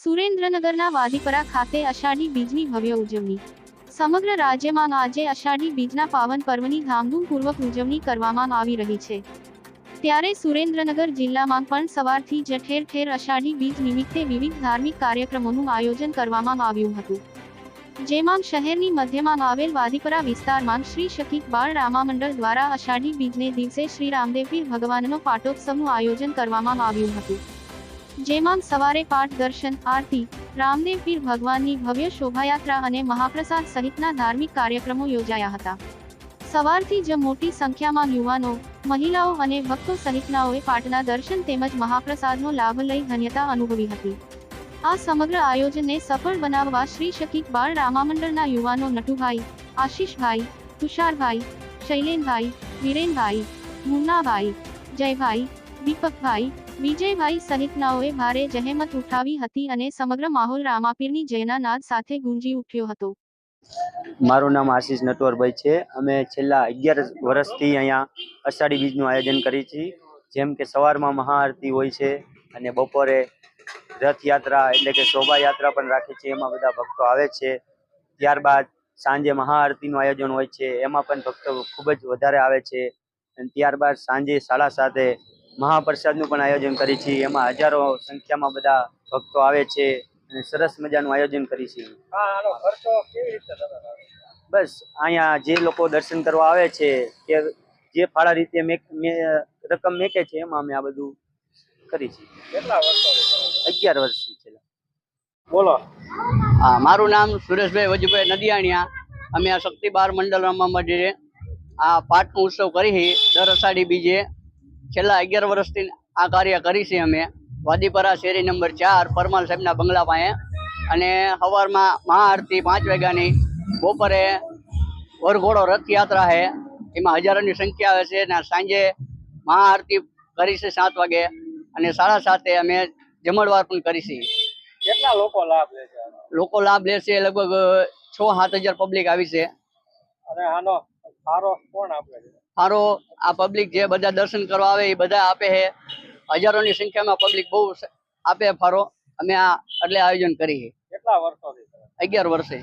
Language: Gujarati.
સુરેન્દ્રનગરના વાદીપરા ખાતે અષાઢી બીજની ભવ્ય ઉજવણી. સમગ્ર રાજ્યમાં આજે અષાઢી બીજના પાવન પર્વની ધામધૂમપૂર્વક ઉજવણી કરવામાં આવી રહી છે. ત્યારે સુરેન્દ્રનગર જિલ્લામાં પણ સવારથી જ ઠેર ઠેર અષાઢી બીજ નિમિત્તે વિવિધ ધાર્મિક કાર્યક્રમોનું આયોજન કરવામાં આવ્યું હતું. જેમાં શહેરની મધ્યમાં આવેલ વાદીપરા વિસ્તારમાં શ્રી શકીક બાળ રામામંડળ દ્વારા અષાઢી બીજને દિવસે શ્રી રામદેવપીર ભગવાનનો પાટોત્સવનું આયોજન કરવામાં આવ્યું હતું. જેમાં સવારે પાઠ, દર્શન, આરતી, રામદેવ પીર ભગવાનની ભવ્ય શોભાયાત્રા અને મહાપ્રસાદ સહિતના ધાર્મિક કાર્યક્રમો યોજાયા હતા. સવારથી જ મોટી સંખ્યામાં યુવાનો, મહિલાઓ અને ભક્તો સહિતનાઓએ પાઠના દર્શન તેમજ મહાપ્રસાદનો લાભ લઈ ધન્યતા અનુભવી હતી. આ સમગ્ર આયોજનને સફળ બનાવવા શ્રી શકીક બાળ રામામંડળના યુવાનો નટુભાઈ, આશીષભાઈ, તુષારભાઈ, શૈલેનભાઈ, વિરેનભાઈ, મુન્નાભાઈ, જયભાઈ, દીપકભાઈ વિજયભાઈ સહિતનાઓએ ભારે જહેમત ઉઠાવી હતી અને સમગ્ર માહોલ રામાપીરની જયના નાદ સાથે ગુંજી ઉઠ્યો હતો. મારું નામ આશીષ નટવરભાઈ છે. અમે છેલ્લા અગિયાર વર્ષથી અહીંયા અષાઢી બીજનું આયોજન કરીએ છીએ જેમ કે સવારમાં મહાઆરતી હોય છે અને બપોરે રથયાત્રા એટલે કે શોભાયાત્રા પણ રાખીએ છીએ એમાં બધા ભક્તો આવે છે. ત્યારબાદ સાંજે મહાઆરતીનું આયોજન હોય છે. એમાં પણ ભક્તો ખૂબ જ વધારે આવે છે. અને ત્યારબાદ સાંજે સાડા સાતે મહાપ્રસાદનું પણ આયોજન કરીએ છીએ એમાં હજારો સંખ્યામાં બધા ભક્તો આવે છે અને સરસ મજાનું આયોજન કરીએ છીએ બસ અહીંયા જે લોકો દર્શન કરવા આવે છે કે જે ફાળા રીતે રકમ મેકે છે એમાં અમે આ બધું કરી છીએ કેટલા વર્ષો અગિયાર વર્ષથી છેલ્લા. બોલો. હા મારું નામ સુરેશભાઈ વજુભાઈ નદિયાણિયા. અમે આ શક્તિ બાર મંડળ રમવા મંદિરે આ પાઠનો ઉત્સવ કરી છે દર અષાઢી બીજે. છેલ્લા અગિયાર વર્ષથી આ કાર્ય કરી છે અમે. વાદીપરા શેરી નંબર ચાર પરમાલ સાહેબના બંગલા પાસે. અને સવારમાં મહાઆરતી પાંચ વાગ્યાની બપોરે વરઘોડો રથયાત્રા છે. એમાં હજારોની સંખ્યા આવે છે અને સાંજે મહાઆરતી કરી છે સાત વાગે. અને સાડા સાતે અમે જમણવાર પણ કરી છે. કેટલા લોકો લાભ લે છે લોકો લાભ લેશે લગભગ છ સાત હજાર પબ્લિક આવી છે. અને આનો સારો કોણ આપે છે? સારો આ પબ્લિક જે બધા દર્શન કરવા આવે એ બધા આપે છે. હજારોની સંખ્યામાં પબ્લિક બહુ આપે ફારો. અમે આ એટલે આયોજન કરી કેટલા વર્ષોથી? અગિયાર વર્ષે.